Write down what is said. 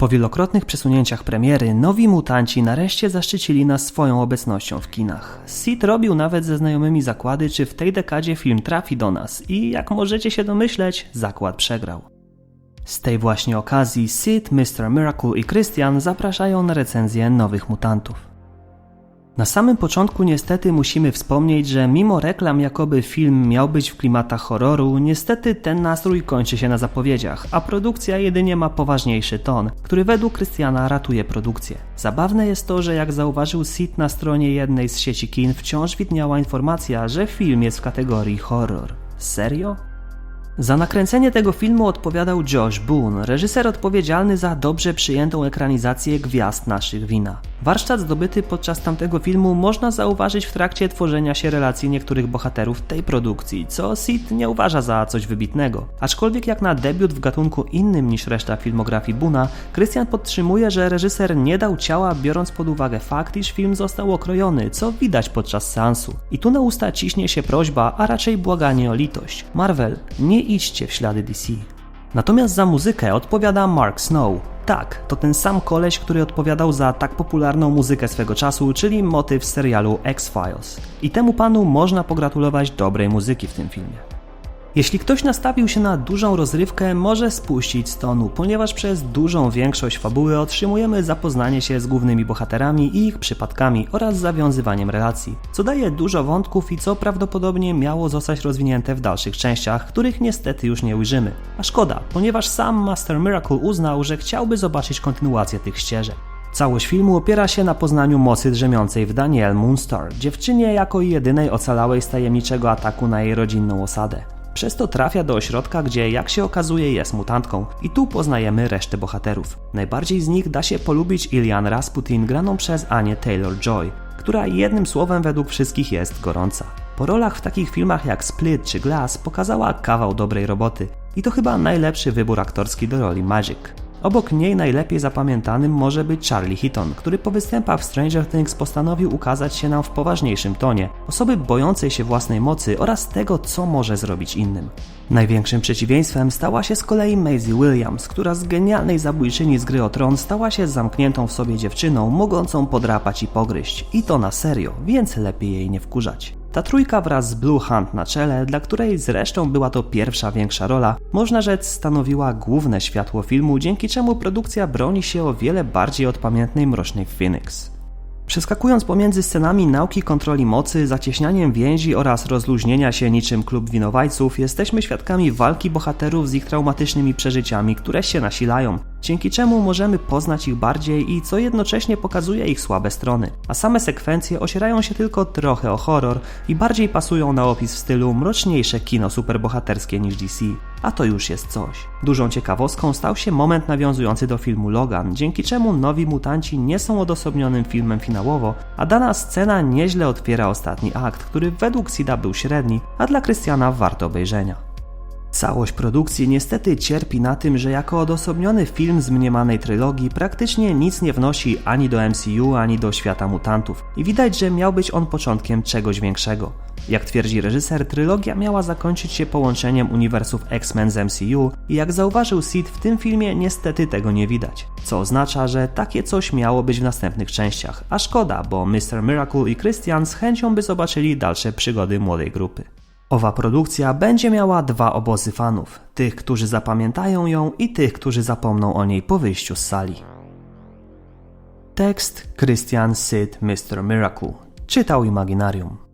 Po wielokrotnych przesunięciach premiery, nowi mutanci nareszcie zaszczycili nas swoją obecnością w kinach. Sid robił nawet ze znajomymi zakłady, czy w tej dekadzie film trafi do nas i jak możecie się domyśleć, zakład przegrał. Z tej właśnie okazji Sid, Mr. Miracle i Christian zapraszają na recenzję nowych mutantów. Na samym początku niestety musimy wspomnieć, że mimo reklam jakoby film miał być w klimatach horroru, niestety ten nastrój kończy się na zapowiedziach, a produkcja jedynie ma poważniejszy ton, który według Krystiana ratuje produkcję. Zabawne jest to, że jak zauważył Sid na stronie jednej z sieci kin wciąż widniała informacja, że film jest w kategorii horror. Serio? Za nakręcenie tego filmu odpowiadał Josh Boone, reżyser odpowiedzialny za dobrze przyjętą ekranizację Gwiazd naszych wina. Warsztat zdobyty podczas tamtego filmu można zauważyć w trakcie tworzenia się relacji niektórych bohaterów tej produkcji, co Sid nie uważa za coś wybitnego. Aczkolwiek jak na debiut w gatunku innym niż reszta filmografii Buna, Christian podtrzymuje, że reżyser nie dał ciała biorąc pod uwagę fakt, iż film został okrojony, co widać podczas seansu. I tu na usta ciśnie się prośba, a raczej błaganie o litość. Marvel, nie idźcie w ślady DC. Natomiast za muzykę odpowiada Mark Snow. Tak, to ten sam koleś, który odpowiadał za tak popularną muzykę swego czasu, czyli motyw serialu X-Files. I temu panu można pogratulować dobrej muzyki w tym filmie. Jeśli ktoś nastawił się na dużą rozrywkę, może spuścić z tonu, ponieważ przez dużą większość fabuły otrzymujemy zapoznanie się z głównymi bohaterami i ich przypadkami oraz zawiązywaniem relacji, co daje dużo wątków i co prawdopodobnie miało zostać rozwinięte w dalszych częściach, których niestety już nie ujrzymy. A szkoda, ponieważ sam Master Miracle uznał, że chciałby zobaczyć kontynuację tych ścieżek. Całość filmu opiera się na poznaniu mocy drzemiącej w Danielle Moonstar, dziewczynie jako jedynej ocalałej z tajemniczego ataku na jej rodzinną osadę. Przez to trafia do ośrodka, gdzie jak się okazuje jest mutantką i tu poznajemy resztę bohaterów. Najbardziej z nich da się polubić Ilian Rasputin graną przez Anię Taylor-Joy, która jednym słowem według wszystkich jest gorąca. Po rolach w takich filmach jak Split czy Glass pokazała kawał dobrej roboty i to chyba najlepszy wybór aktorski do roli Magic. Obok niej najlepiej zapamiętanym może być Charlie Heaton, który po występach w Stranger Things postanowił ukazać się nam w poważniejszym tonie, osoby bojącej się własnej mocy oraz tego, co może zrobić innym. Największym przeciwieństwem stała się z kolei Maisie Williams, która z genialnej zabójczyni z gry o tron stała się zamkniętą w sobie dziewczyną, mogącą podrapać i pogryźć. I to na serio, więc lepiej jej nie wkurzać. Ta trójka wraz z Blue Hunt na czele, dla której zresztą była to pierwsza większa rola, można rzec stanowiła główne światło filmu, dzięki czemu produkcja broni się o wiele bardziej od pamiętnej Mrocznej Phoenix. Przeskakując pomiędzy scenami nauki kontroli mocy, zacieśnianiem więzi oraz rozluźnienia się niczym klub winowajców, jesteśmy świadkami walki bohaterów z ich traumatycznymi przeżyciami, które się nasilają, dzięki czemu możemy poznać ich bardziej i co jednocześnie pokazuje ich słabe strony. A same sekwencje osierają się tylko trochę o horror i bardziej pasują na opis w stylu mroczniejsze kino superbohaterskie niż DC. A to już jest coś. Dużą ciekawostką stał się moment nawiązujący do filmu Logan, dzięki czemu nowi mutanci nie są odosobnionym filmem finałowo, a dana scena nieźle otwiera ostatni akt, który według Sida był średni, a dla Krystiana warto obejrzenia. Całość produkcji niestety cierpi na tym, że jako odosobniony film z mniemanej trylogii praktycznie nic nie wnosi ani do MCU, ani do świata mutantów i widać, że miał być on początkiem czegoś większego. Jak twierdzi reżyser, trylogia miała zakończyć się połączeniem uniwersów X-Men z MCU i jak zauważył Sid, w tym filmie niestety tego nie widać. Co oznacza, że takie coś miało być w następnych częściach, a szkoda, bo Mr. Miracle i Christian z chęcią by zobaczyli dalsze przygody młodej grupy. Owa produkcja będzie miała dwa obozy fanów: tych, którzy zapamiętają ją, i tych, którzy zapomną o niej po wyjściu z sali. Tekst Christian Sid Mr. Miracle. Czytał Imaginarium.